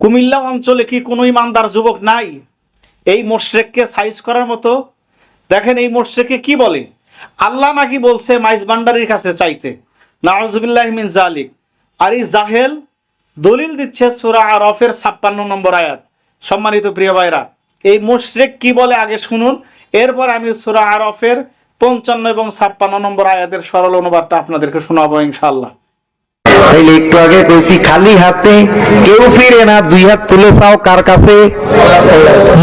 কুমিল্লা অঞ্চলে কি কোনো ইমানদার যুবক নাই? এই মোশরেককে সাইজ করার মতো? দেখেন এই মোশরেকে কি বলে? আল্লাহ নাকি বলছে মাইজ ভান্ডারির কাছে চাইতে। নাউজুবিল্লাহ জালিক। আর এই জাহেল দলিল দিচ্ছে সুরা আরফের ছাপ্পান্ন নম্বর আয়াত। সম্মানিত প্রিয় ভাইরা, এই মোশরেক কি বলে আগে শুনুন। এরপর আমি সুরা আরফের পঞ্চান্ন এবং ছাপ্পান্ন নম্বর আয়াতের সরল অনুবাদটা আপনাদেরকে শোনাবো ইনশাআল্লাহ। তাইলে একটু আগে কইছি, খালি হাতে কেউ ফিরে না, দুই হাত তুলে চাও কার কাছে?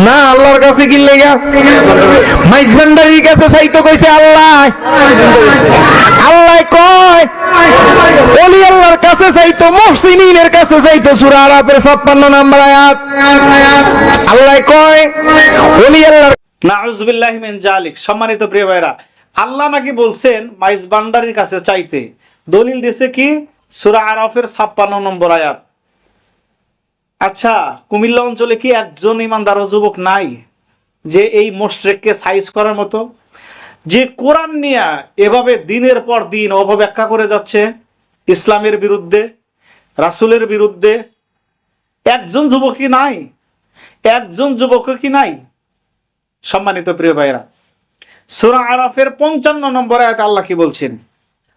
না, আল্লাহর কাছে কি লেগা? মাইজ ভান্ডারির কাছে চাইতো কইছে আল্লাহ। আল্লাহ কয়, ওলি আল্লাহর কাছে চাইতো মহসিনের কাছে চাইতো সূরা আরাফের 56 নম্বর আয়াত। আল্লাহ কয়, ওলি আল্লাহর নাউজুবিল্লাহ মিন জালিক। সম্মানিত প্রিয় ভাইরা আল্লাহ নাকি বলছেন, মাইজ বান্ডারির কাছে চাইতে। দলিল দিছে কি? সূরা আরফের ছাপ্পান্ন নম্বর আয়াত। আচ্ছা কুমিল্লা অঞ্চলে কি একজন ইমানদার যুবক নাই যে এই মোশরেককে সাইজ করার মতো? যে কোরআন নিয়ে এভাবে দিনের পর দিন অপব্যাখ্যা করে যাচ্ছে, ইসলামের বিরুদ্ধে, রাসূলের বিরুদ্ধে। একজন যুবকই নাই? একজন যুবক কি নাই? সম্মানিত প্রিয় ভাইরা সুরা আরাফের 55 নম্বর আয়াত আল্লাহ কি বলছেন?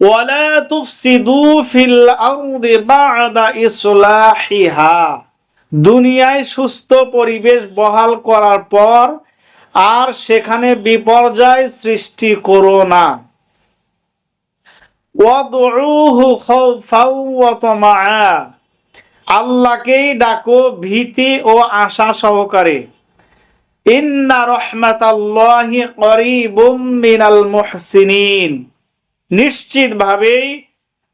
ওয়ালা তুফসিদু ফিল আরদি বা'দা ইসলাহিহা। দুনিয়ায় সুস্থ পরিবেশ বহাল করার পর আর সেখানে বিপর্যয় সৃষ্টি করো না। আল্লাহকেই ডাকো ভীতি ও আশা সহকারে। ইন্না রহমাতাল্লাহি করিবুম মিনাল মুহসিনিন। নিশ্চিতভাবেই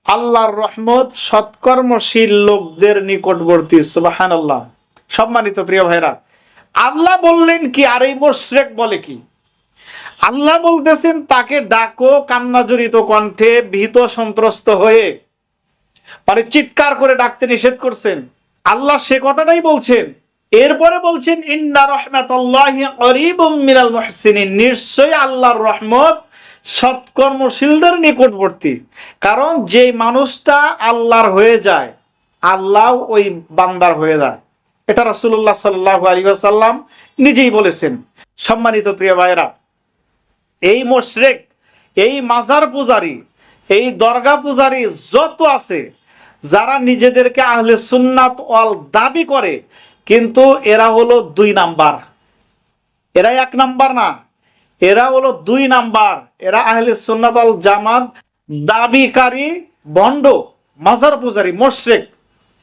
আল্লাহর রহমত সৎকর্মশীল লোকদের নিকটবর্তী, সুবহানাল্লাহ। সম্মানিত প্রিয় ভাইরা আল্লাহ বললেন কি, আর এই মোশরেক বলে কি? আল্লাহ বলতেছেন, তাকে ডাকো কান্নাজড়িত কণ্ঠে, ভীত সন্ত্রস্ত হয়ে। মানে চিৎকার করে ডাকতে নিষেধ করছেন। আল্লাহ সে কথাটাই বলছেন। এরপরে বলছেন, ইন্না মুহসিনিন। নিশ্চয়ই আল্লাহর রহমত সৎকর্মশীলদের নিকটবর্তী। কারণ যে মানুষটা আল্লাহর হয়ে যায় আল্লাহ ওই বান্দার হয়ে যায়। এটা রাসূলুল্লাহ সাল্লাল্লাহু আলাইহি ওয়াসাল্লাম নিজেই বলেছেন। সম্মানিত প্রিয় ভাইরা এই মোশরেক, এই মাজার পূজারী, এই দরগা পূজারী যত আছে, যারা নিজেদেরকে আহলে সুন্নাত ওয়াল দাবি করে, কিন্তু এরা হলো দুই নাম্বার। এরা এক নাম্বার না এরা হলো দুই নাম্বার। এরা আহলে সুন্নাত ওয়াল জামাত, দাবিকারী, বন্ড, মাজার পূজারী, মোশরেক,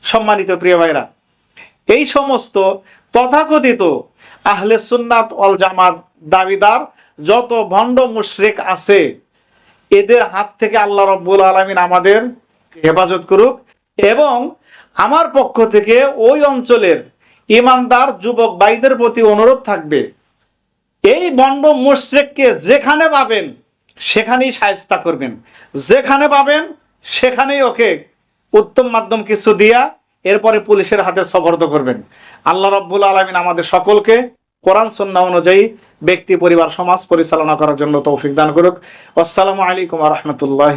সম্মানিত প্রিয় ভাইরা। এই সমস্ত তথাকথিত আহলে সুন্নাত অল জামাত দাবিদার, যত ভণ্ড মুশরিক আছে, এদের হাত থেকে আল্লাহ রব্বুল আলমিন আমাদের হেফাজত করুক এবং আমার পক্ষ থেকে ওই অঞ্চলের ইমানদার, যুবক ভাইদের প্রতি অনুরোধ থাকবে এই বন্ড মুশরিককে যেখানে পাবেন, সেখানেই সায়স্তা করবেন। যেখানে পাবেন, সেখানেই ওকে উত্তম মাধ্যম কিছু দিয়া এরপরে পুলিশের হাতে সফর্দ করবেন। আল্লাহ রব্বুল আলমিন আমাদের সকলকে কোরআন সন্না অনুযায়ী ব্যক্তি, পরিবার, সমাজ পরিচালনা করার জন্য তৌফিক দান করুক। আসসালামু আলাইকুম রহমতুল্লাহ